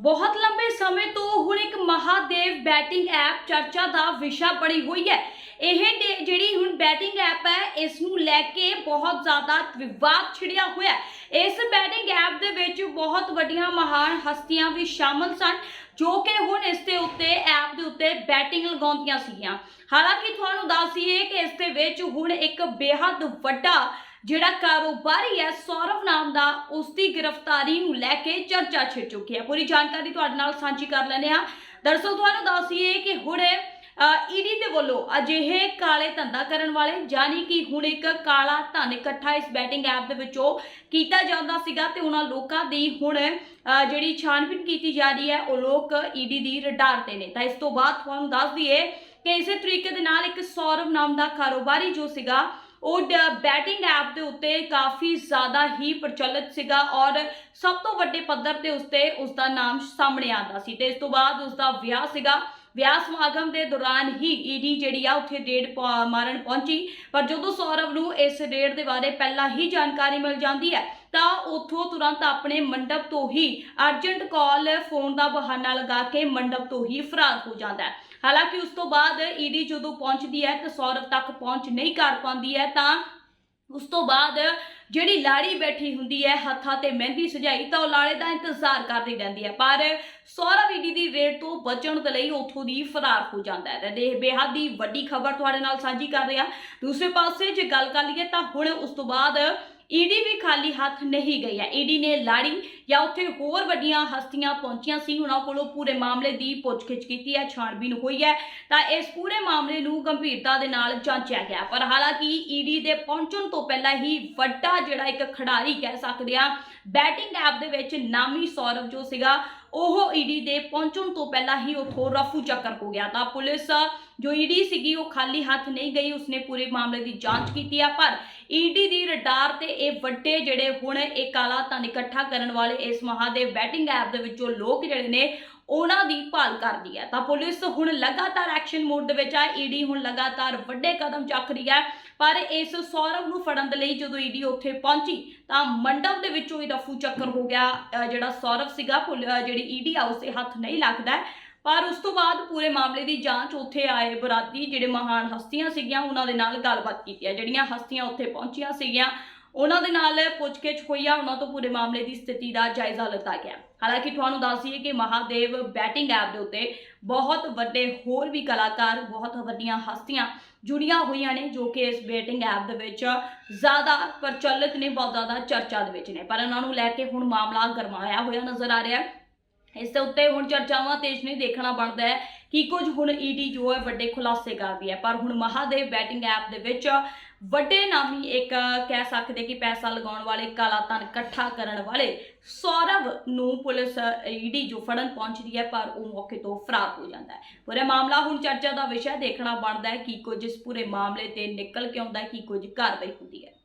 ਬਹੁਤ ਲੰਬੇ ਸਮੇਂ ਤੋਂ ਹੁਣ ਇੱਕ ਮਹਾਦੇਵ ਬੈਟਿੰਗ ਐਪ ਚਰਚਾ ਦਾ ਵਿਸ਼ਾ ਬਣੀ ਹੋਈ ਹੈ। ਇਹ ਡੇ- ਜਿਹੜੀ ਹੁਣ ਬੈਟਿੰਗ ਐਪ ਹੈ, ਇਸ ਨੂੰ ਲੈ ਕੇ ਬਹੁਤ ਜ਼ਿਆਦਾ ਵਿਵਾਦ ਛਿੜਿਆ ਹੋਇਆ ਇਸ ਬੈਟਿੰਗ ਐਪ ਦੇ ਵਿੱਚ ਬਹੁਤ ਵੱਡੀਆਂ ਮਹਾਨ ਹਸਤੀਆਂ ਵੀ ਸ਼ਾਮਲ ਸਨ, ਜੋ ਕਿ ਹੁਣ ਇਸ ਦੇ ਉੱਤੇ, ਐਪ ਦੇ ਉੱਤੇ ਬੈਟਿੰਗ ਲਗਾਉਂਦੀਆਂ ਸੀਗੀਆਂ। ਹਾਲਾਂਕਿ ਤੁਹਾਨੂੰ ਦੱਸ ਦਈਏ ਕਿ ਇਸ ਦੇ ਵਿੱਚ ਹੁਣ ਇੱਕ ਬੇਹੱਦ ਵੱਡਾ ਜਿਹੜਾ ਕਾਰੋਬਾਰੀ ਹੈ ਸੌਰਵ ਨਾਮ ਦਾ ਉਸ ਦੀ ਗ੍ਰਿਫਤਾਰੀ ਨੂੰ ਲੈ ਕੇ ਚਰਚਾ ਛਿੜ ਚੁੱਕੀ ਹੈ। ਪੂਰੀ ਜਾਣਕਾਰੀ ਤੁਹਾਡੇ ਨਾਲ ਸਾਂਝੀ ਕਰ ਲੈਂਦੇ ਹਾਂ। ਦਰਅਸਲ ਤੁਹਾਨੂੰ ਦੱਸ ਕਿ ਹੁਣ ਈਡੀ ਦੇ ਵੱਲੋਂ ਅਜਿਹੇ ਕਾਲੇ ਧੰਦਾ ਕਰਨ ਵਾਲੇ ਜਾਨੀ ਕਿ ਹੁਣ ਇੱਕ ਕਾਲਾ ਧਨ ਇਕੱਠਾ ਇਸ ਬੈਟਿੰਗ ਐਪ ਦੇ ਵਿੱਚੋਂ ਕੀਤਾ ਜਾਂਦਾ ਸੀਗਾ ਤੇ ਉਹਨਾਂ ਲੋਕਾਂ ਦੀ ਹੁਣ ਜਿਹੜੀ ਛਾਣਬੀਨ ਕੀਤੀ ਜਾ ਰਹੀ ਹੈ, ਉਹ ਲੋਕ ਈਡੀ ਦੀ ਰਡਾਰ ਤੇ ਨੇ। ਤਾਂ ਇਸ ਤੋਂ ਬਾਅਦ ਤੁਹਾਨੂੰ ਦੱਸ ਦਈਏ ਕਿ ਇਸੇ ਤਰੀਕੇ ਦੇ ਨਾਲ ਇੱਕ ਸੌਰਵ ਨਾਮ ਦਾ ਕਾਰੋਬਾਰੀ ਜੋ ਸੀਗਾ ਉਹ ਬੈਟਿੰਗ ਐਪ ਦੇ ਉੱਤੇ ਕਾਫੀ ਜ਼ਿਆਦਾ ਹੀ ਪ੍ਰਚਲਿਤ ਸੀਗਾ ਔਰ ਸਭ ਤੋਂ ਵੱਡੇ ਪੱਧਰ ਤੇ ਉਸਤੇ ਉਸ ਦਾ ਨਾਮ ਸਾਹਮਣੇ ਆਉਂਦਾ ਸੀ ਤੇ ਇਸ ਤੋਂ ਬਾਅਦ ਉਸ ਦਾ ਵਿਆਹ ਸੀਗਾ। ਵਿਆਹ ਸਮਾਗਮ ਦੇ ਦੌਰਾਨ ਹੀ ਈਡੀ ਜਿਹੜੀ ਆ ਉੱਥੇ ਰੇਡ ਪਾ- ਮਾਰਨ ਪਹੁੰਚੀ। ਪਰ ਜਦੋਂ ਸੌਰਵ ਨੂੰ ਇਸ ਰੇਡ ਦੇ ਬਾਰੇ ਪਹਿਲਾਂ ਹੀ ਜਾਣਕਾਰੀ ਮਿਲ ਜਾਂਦੀ ਹੈ, ਤਾਂ ਉੱਥੋਂ ਤੁਰੰਤ ਆਪਣੇ ਮੰਡਪ ਤੋਂ ਹੀ ਅਰਜੈਂਟ ਕਾਲ ਫੋਨ ਦਾ ਬਹਾਨਾ ਲਗਾ ਕੇ ਮੰਡਪ ਤੋਂ ਹੀ ਫਰਾਰ ਹੋ ਜਾਂਦਾ ਹੈ। ਹਾਲਾਂਕਿ ਉਸ ਤੋਂ ਬਾਅਦ ਈਡੀ ਜਦੋਂ ਪਹੁੰਚਦੀ ਹੈ ਤਾਂ ਸੌਰਵ ਤੱਕ ਪਹੁੰਚ ਨਹੀਂ ਕਰ ਪਾਉਂਦੀ ਹੈ, ਤਾਂ ਉਸ ਤੋਂ ਬਾਅਦ ਜਿਹੜੀ ਲਾੜੀ ਬੈਠੀ ਹੁੰਦੀ ਹੈ ਹੱਥਾਂ ਤੇ ਮਹਿੰਦੀ ਸਜਾਈ ਤਾਂ ਉਹ ਲਾੜੇ ਦਾ ਇੰਤਜ਼ਾਰ ਕਰਦੀ ਰਹਿੰਦੀ ਹੈ। ਪਰ ਸੋਹਰਾ ਵੀਡੀ ਦੀ ਰੇਡ ਤੋਂ ਬਚਣ ਦੇ ਲਈ ਉੱਥੋਂ ਦੀ ਫਰਾਰ ਹੋ ਜਾਂਦਾ ਹੈ। ਤੇ ਇਹ ਬੇਹੱਦ ਹੀ ਵੱਡੀ ਖਬਰ ਤੁਹਾਡੇ ਨਾਲ ਸਾਂਝੀ ਕਰ ਰਿਹਾ। ਦੂਸਰੇ ਪਾਸੇ ਜੇ ਗੱਲ ਕਰ ਲਈਏ ਤਾਂ ਹੁਣ ਉਸ ਤੋਂ ਬਾਅਦ ਈਡੀ ਵੀ ਖਾਲੀ ਹੱਥ ਨਹੀਂ ਗਈ ਹੈ। ਈਡੀ ਨੇ ਲਾੜੀ ਜਾਂ ਉੱਥੇ ਹੋਰ ਵੱਡੀਆਂ ਹਸਤੀਆਂ ਪਹੁੰਚੀਆਂ ਸੀ। ਉਹਨਾਂ ਕੋਲੋਂ ਪੂਰੇ ਮਾਮਲੇ ਦੀ ਪੁੱਛਗਿੱਛ ਕੀਤੀ ਹੈ, ਛਾਣਬੀਨ ਹੋਈ ਹੈ। ਤਾਂ ਇਸ ਪੂਰੇ ਮਾਮਲੇ ਨੂੰ ਗੰਭੀਰਤਾ ਦੇ ਨਾਲ ਜਾਂਚਿਆ ਗਿਆ। ਪਰ ਹਾਲਾਂਕਿ ਈਡੀ ਦੇ ਪਹੁੰਚਣ ਤੋਂ ਪਹਿਲਾਂ ਹੀ ਵੱਡਾ ਜਿਹੜਾ ਇੱਕ ਖਿਡਾਰੀ ਕਹਿ ਸਕਦੇ ਆ ਬੈਟਿੰਗ ਐਪ ਦੇ ਵਿੱਚ ਨਾਮੀ ਸੌਰਵ ਜੋ ਸੀਗਾ ਉਹ ਈਡੀ ਦੇ ਪਹੁੰਚਣ ਤੋਂ ਪਹਿਲਾਂ ਹੀ ਉਥੋਂ ਰਫੂ ਚੱਕਰ ਹੋ ਗਿਆ ਤਾਂ ਪੁਲਿਸ ਜੋ ਈਡੀ ਸੀਗੀ, ਉਹ ਖਾਲੀ ਹੱਥ ਨਹੀਂ ਗਈ, ਉਸਨੇ ਪੂਰੇ ਮਾਮਲੇ ਦੀ ਜਾਂਚ ਕੀਤੀ ਆ, ਪਰ ਈਡੀ ਦੀ ਰਡਾਰ ਤੇ ਇਹ ਵੱਡੇ ਜਿਹੜੇ ਹੁਣ ਇਹ ਕਾਲਾ ਧਨ ਇਕੱਠਾ ਕਰਨ ਵਾਲੇ ਇਸ ਮਹਾਦੇਵ ਬੈਟਿੰਗ ਐਪ ਦੇ ਵਿੱਚੋਂ ਲੋਕ ਜਿਹੜੇ ਨੇ ਉਹਨਾਂ ਦੀ ਭਾਲ ਕਰਦੀ ਹੈ। ਤਾਂ ਪੁਲਿਸ ਹੁਣ ਲਗਾਤਾਰ ਐਕਸ਼ਨ ਮੋਡ ਦੇ ਵਿੱਚ ਹੈ। ਈਡੀ ਹੁਣ ਲਗਾਤਾਰ ਵੱਡੇ ਕਦਮ ਚੱਕ ਰਹੀ ਹੈ। ਪਰ ਇਸ ਸੌਰਵ ਨੂੰ ਫੜਨ ਦੇ ਲਈ ਜਦੋਂ ਈਡੀ ਉੱਥੇ ਪਹੁੰਚੀ, ਤਾਂ ਮੰਡਪ ਦੇ ਵਿੱਚੋਂ ਹੀ ਰਫੂ ਚੱਕਰ ਹੋ ਗਿਆ। ਜਿਹੜਾ ਸੌਰਵ ਸੀਗਾ, ਪੁਲ- ਅਹ ਜਿਹੜੀ ਈਡੀ ਆ, ਉਸੇ ਹੱਥ ਨਹੀਂ ਲੱਗਦਾ ਪਰ ਉਸ ਤੋਂ ਬਾਅਦ ਪੂਰੇ ਮਾਮਲੇ ਦੀ ਜਾਂਚ ਉੱਥੇ ਆਏ ਬਰਾਤੀ ਜਿਹੜੇ ਮਹਾਨ ਹਸਤੀਆਂ ਸੀਗੀਆਂ, ਉਹਨਾਂ ਦੇ ਨਾਲ ਗੱਲਬਾਤ ਕੀਤੀ ਹੈ। ਜਿਹੜੀਆਂ ਹਸਤੀਆਂ ਉੱਥੇ ਪਹੁੰਚੀਆਂ ਸੀਗੀਆਂ ਉਹਨਾਂ ਦੇ ਨਾਲ ਪੁੱਛਗਿੱਛ ਹੋਈ ਆ, ਉਹਨਾਂ ਤੋਂ ਪੂਰੇ ਮਾਮਲੇ ਦੀ ਸਥਿਤੀ ਦਾ ਜਾਇਜ਼ਾ ਲਿੱਤਾ ਗਿਆ। ਹਾਲਾਂਕਿ ਤੁਹਾਨੂੰ ਦੱਸ ਦਈਏ ਕਿ ਮਹਾਦੇਵ ਬੈਟਿੰਗ ਐਪ ਦੇ ਉੱਤੇ ਬਹੁਤ ਵੱਡੇ ਹੋਰ ਵੀ ਕਲਾਕਾਰ, ਬਹੁਤ ਵੱਡੀਆਂ ਹਸਤੀਆਂ ਜੁੜੀਆਂ ਹੋਈਆਂ ਨੇ, ਜੋ ਕਿ ਇਸ ਬੈਟਿੰਗ ਐਪ ਦੇ ਵਿੱਚ ਜ਼ਿਆਦਾ ਪ੍ਰਚਲਿਤ ਨੇ, ਬਹੁਤ ਜ਼ਿਆਦਾ ਚਰਚਾ ਦੇ ਵਿੱਚ ਨੇ। ਪਰ ਉਹਨਾਂ ਨੂੰ ਲੈ ਕੇ ਹੁਣ ਮਾਮਲਾ ਗਰਮਾਇਆ ਹੋਇਆ ਨਜ਼ਰ ਆ ਰਿਹਾ ਹੈ। ਇਸ ਦੇ ਉੱਤੇ ਹੁਣ ਚਰਚਾਵਾਂ ਤੇਜ਼ ਨਹੀਂ ਦੇਖਣਾ ਬਣਦਾ ਹੈ। ਕੀ ਕੁਝ ਹੁਣ ਈਡੀ ਜੋ ਹੈ ਵੱਡੇ ਖੁਲਾਸੇ ਕਰਦੀ ਹੈ। ਪਰ ਹੁਣ ਮਹਾਦੇਵ ਬੈਟਿੰਗ ਐਪ ਦੇ ਵਿੱਚ ਵੱਡੇ ਨਾਮੀ ਇੱਕ ਕਹਿ ਸਕਦੇ ਕਿ ਪੈਸਾ ਲਗਾਉਣ ਵਾਲੇ, ਕਾਲਾ ਧਨ ਇਕੱਠਾ ਕਰਨ ਵਾਲੇ ਸੌਰਵ ਨੂੰ ਪੁਲਿਸ ਈਡੀ ਜੋ ਫੜਨ ਪਹੁੰਚਦੀ ਹੈ, ਪਰ ਉਹ ਮੌਕੇ ਤੋਂ ਫਰਾਰ ਹੋ ਜਾਂਦਾ ਹੈ। ਪੂਰਾ ਮਾਮਲਾ ਹੁਣ ਚਰਚਾ ਦਾ ਵਿਸ਼ਾ ਦੇਖਣਾ ਬਣਦਾ ਹੈ ਕਿ ਕੁਝ ਇਸ ਪੂਰੇ ਮਾਮਲੇ ਤੇ ਨਿਕਲ ਕੇ ਆਉਂਦਾ ਹੈ, ਕਿ ਕੁਝ ਕਾਰਵਾਈ ਹੁੰਦੀ ਹੈ।